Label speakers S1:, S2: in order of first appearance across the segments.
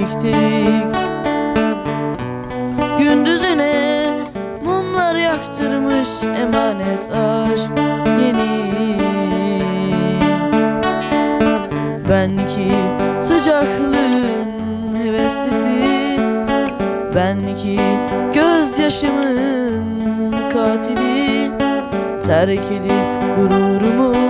S1: diktik Gündüzüne mumlar yaktırmış emanet aşk yeni. Ben ki sıcaklığın heveslisi Ben ki gözyaşımın katili. Terk edip gururumu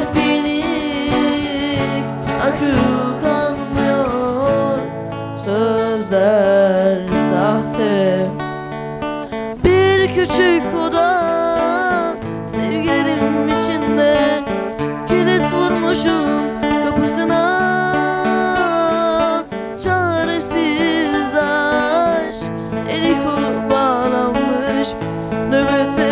S1: Kalp yenik akıl kanmıyor Sözler sahte. Bir küçük oda Sevgilerim içinde. Kilit vurmuşum kapısına. Çaresiz aşk Eli kolu bağlanmış. Nöbete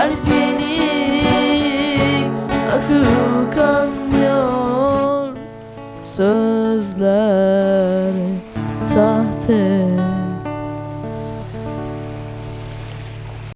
S1: Terpenik akıl kanıyor. Sözler sahte.